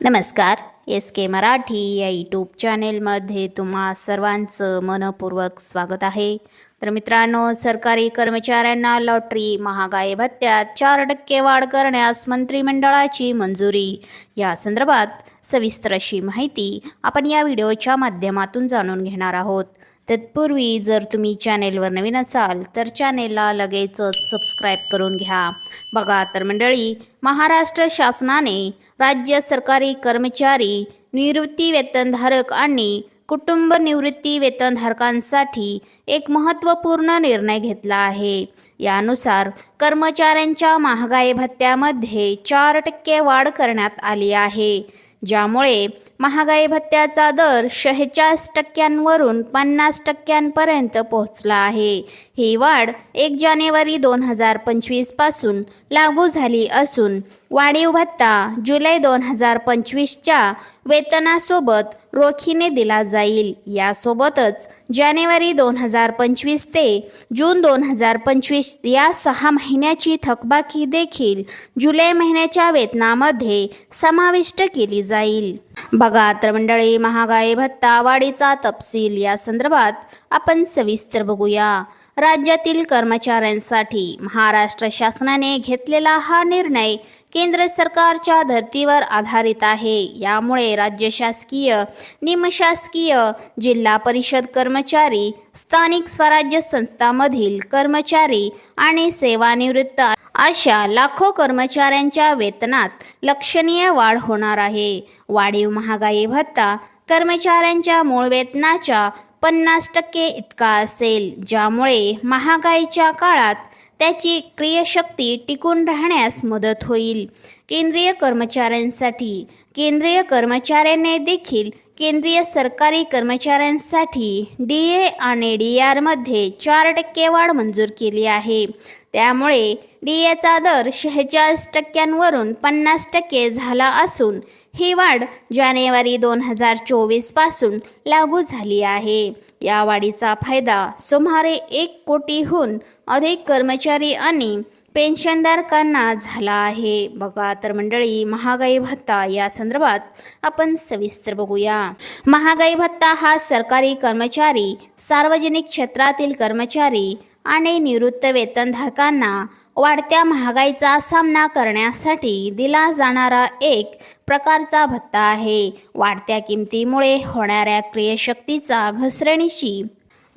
नमस्कार एस के मराठी या यूट्यूब चॅनेलमध्ये तुम्हा सर्वांचं मनपूर्वक स्वागत आहे. तर मित्रांनो सरकारी कर्मचाऱ्यांना लॉटरी महागाई भत्त्यात चार टक्के वाढ करण्यास मंत्रिमंडळाची मंजुरी. या संदर्भात सविस्तर अशी माहिती आपण या व्हिडिओच्या माध्यमातून जाणून घेणार आहोत. तत्पूर्वी जर तुम्ही चॅनेलवर नवीन असाल तर चॅनेलला लगेचच सबस्क्राईब करून घ्या. बघा तर मंडळी महाराष्ट्र शासनाने राज्य सरकारी कर्मचारी निवृत्ती वेतनधारक आणि कुटुंब निवृत्ती वेतनधारकांसाठी एक महत्त्वपूर्ण निर्णय घेतला आहे. यानुसार कर्मचाऱ्यांच्या महागाई भत्त्यामध्ये चार टक्के वाढ करण्यात आली आहे. ज्यामुळे महागाई भत्त्याचा दर शेहेचाळीस टक्क्यांवरून पन्नास टक्क्यांपर्यंत पोहोचला आहे. ही वाढ एक जानेवारी दोन हजार पंचवीसपासून लागू झाली असून वाढीव भत्ता जुलै दोन हजार पंचवीसच्या वेतनासोबत रोखीने दिला जाईल. यासोबतच जानेवारी दोन हजार पंचवीस ते जून दोन हजार पंचवीस या सहा महिन्याची थकबाकी देखील जुलै महिन्याच्या वेतनामध्ये समाविष्ट केली जाईल. बघा तर मंडळी महागाई भत्ता वाढीचा तपशील. या संदर्भात आपण सविस्तर बघूया. राज्यातील कर्मचाऱ्यांसाठी महाराष्ट्र शासनाने घेतलेला हा निर्णय केंद्र सरकारच्या धर्तीवर आधारित आहे. यामुळे राज्य शासकीय निमशासकीय जिल्हा परिषद कर्मचारी स्थानिक स्वराज्य संस्थांमधील कर्मचारी आणि सेवानिवृत्त अशा लाखो कर्मचाऱ्यांच्या वेतनात लक्षणीय वाढ होणार आहे. वाढीव महागाई भत्ता कर्मचाऱ्यांच्या मूळ वेतनाच्या पन्नास टक्के इतका असेल ज्यामुळे महागाईच्या काळात त्याची क्रियशक्ती टिकून राहण्यास मदत होईल. केंद्रीय कर्मचाऱ्यांसाठी केंद्रीय कर्मचाऱ्यांनी देखील केंद्रीय सरकारी कर्मचाऱ्यांसाठी डी ए आणि डी आरमध्ये चार टक्के वाढ मंजूर केली आहे. त्यामुळे डीएचा दर शेहेचाळीस टक्क्यांवरून पन्नास टक्के झाला असून ही वाढ जानेवारी दोन हजार चोवीसपासून लागू झाली आहे. या वाढीचा फायदा सुमारे एक कोटीहून अधिक कर्मचारी आणि पेन्शनधारकांना झाला आहे. बघा तर मंडळी महागाई भत्ता या संदर्भात आपण सविस्तर बघूया. महागाई भत्ता हा सरकारी कर्मचारी सार्वजनिक क्षेत्रातील कर्मचारी आणि निवृत्त वेतनधारकांना वाढत्या महागाईचा सामना करण्यासाठी दिला जाणारा एक प्रकारचा भत्ता आहे. वाढत्या किमतीमुळे होणाऱ्या क्रियशक्तीचा घसरणीची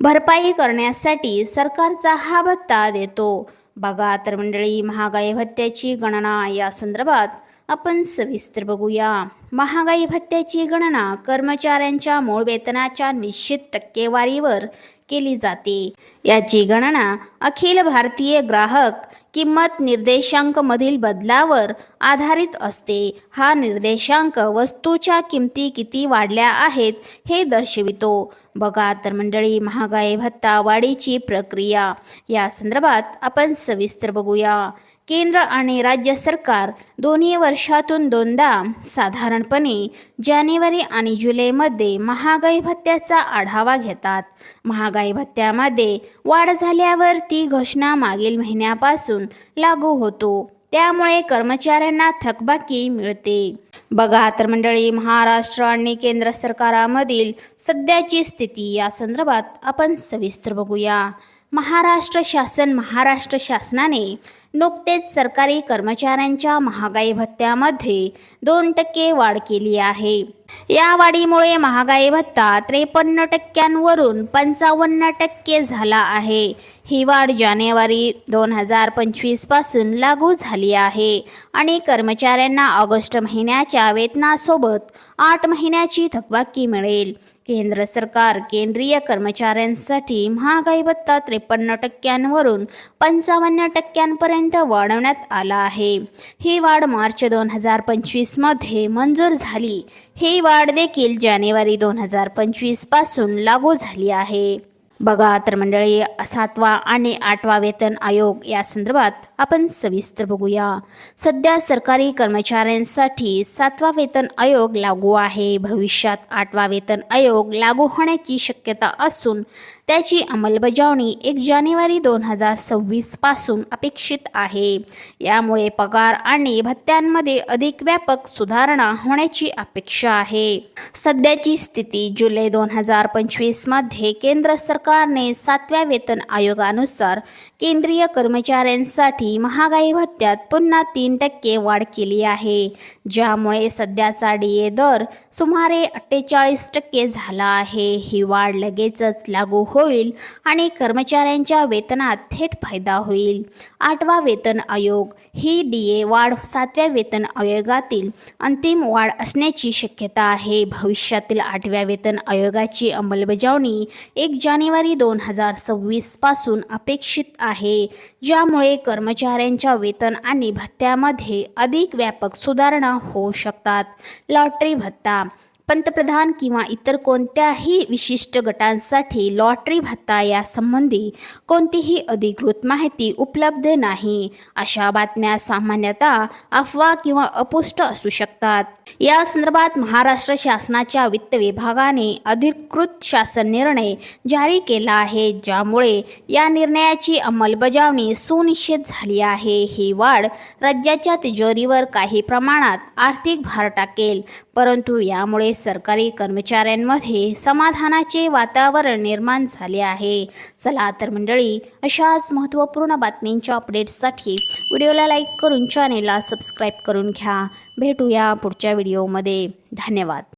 भरपाई करण्यासाठी सरकारचा हा भत्ता देतो. बघा तर मंडळी महागाई भत्त्याची गणना. या संदर्भात आपण सविस्तर बघूया. महागाई भत्त्याची गणना कर्मचाऱ्यांच्या मूळ वेतनाच्या निश्चित टक्केवारीवर केली जाते. याची गणना अखिल भारतीय ग्राहक किंमत निर्देशांकमधील बदलावर आधारित असते. हा निर्देशांक वस्तूच्या किमती किती वाढल्या आहेत हे दर्शवितो. बघा तर मंडळी महागाई भत्ता वाढीची प्रक्रिया. या संदर्भात आपण सविस्तर बघूया. केंद्र आणि राज्य सरकार दोन्ही वर्षातून दोनदा साधारणपणे जानेवारी आणि जुलैमध्ये महागाई भत्त्याचा आढावा घेतात. महागाई भत्त्यामध्ये वाढ झाल्यावर ती घोषणा मागील महिन्यापासून लागू होतो. त्यामुळे कर्मचाऱ्यांना थकबाकी मिळते. बघा तर मंडळी महाराष्ट्र आणि केंद्र सरकारामधील सध्याची स्थिती या संदर्भात आपण सविस्तर बघूया. महाराष्ट्र शासन महाराष्ट्र शासनाने नुकतेच सरकारी कर्मचाऱ्यांच्या महागाई भत्त्यामध्ये दोन टक्के वाढ केली आहे. या वाढीमुळे महागाई भत्ता त्रेपन्न टक्क्यांवरून पंचावन्न टक्के झाला आहे. ही वाढ जानेवारी दोन हजार पंचवीसपासून लागू झाली आहे आणि कर्मचाऱ्यांना ऑगस्ट महिन्याच्या वेतनासोबत आठ महिन्याची थकबाकी मिळेल. केंद्र सरकार केंद्रीय कर्मचाऱ्यांसाठी महागाई भत्ता त्रेपन्न टक्क्यांवरून पंचावन्न टक्क्यांपर्यंत वाढवण्यात आला आहे. ही वाढ मार्च दोन हजार पंचवीसमध्ये मंजूर झाली. ही वाढ देखील जानेवारी दोन हजार पंचवीसपासून लागू झाली आहे. बघा तर मंडळी सातवा आणि आठवा वेतन आयोग या संदर्भात आपण सविस्तर बघूया. सध्या सरकारी कर्मचाऱ्यांसाठी सातवा वेतन आयोग लागू आहे. भविष्यात आठवा वेतन आयोग लागू होण्याची शक्यता असून त्याची अंमलबजावणी एक जानेवारी दोन हजार सव्वीसपासून अपेक्षित आहे. यामुळे पगार आणि भत्त्यांमध्ये अधिक व्यापक सुधारणा होण्याची अपेक्षा आहे. सध्याची स्थिती जुलै दोन हजार पंचवीसमध्ये केंद्र सरकार सरकारने सातव्या वेतन आयोगानुसार केंद्रीय कर्मचाऱ्यांसाठी महागाई भत्त्यात पुन्हा तीन टक्के वाढ केली आहे ज्यामुळे सध्याचा डी ए दर सुमारे अठ्ठेचाळीस टक्के झाला आहे. ही वाढ लगेचच लागू होईल आणि कर्मचाऱ्यांच्या वेतनात थेट फायदा होईल. आठवा वेतन आयोग. ही डी ए वाढ सातव्या वेतन आयोगातील अंतिम वाढ असण्याची शक्यता आहे. भविष्यातील आठव्या वेतन आयोगाची अंमलबजावणी एक जानेवारी जानेवारी दोन हजार सव्वीसपासून अपेक्षित आहे ज्यामुळे कर्मचाऱ्यांच्या वेतन आणि भत्त्यामध्ये अधिक व्यापक सुधारणा होऊ शकतात. लॉटरी भत्ता पंतप्रधान किंवा इतर कोणत्याही विशिष्ट गटांसाठी लॉटरी भत्ता यासंबंधी कोणतीही अधिकृत माहिती उपलब्ध नाही. अशा बातम्या सामान्यतः अफवा किंवा अपुष्ट असू शकतात. या संदर्भात महाराष्ट्र शासनाच्या वित्त विभागाने अधिकृत शासन निर्णय जारी केला आहे ज्यामुळे या निर्णयाची अंमलबजावणी सुनिश्चित झाली आहे. ही वाढ राज्याच्या तिजोरीवर काही प्रमाणात आर्थिक भार टाकेल परंतु यामुळे सरकारी कर्मचाऱ्यांमध्ये समाधानाचे वातावरण निर्माण झाले आहे. चला तर मंडळी अशाच महत्त्वपूर्ण बातमींच्या अपडेट्ससाठी व्हिडिओला लाईक करून चॅनेलला सबस्क्राईब करून घ्या. भेटूया पुढच्या व्हिडिओमध्ये धन्यवाद.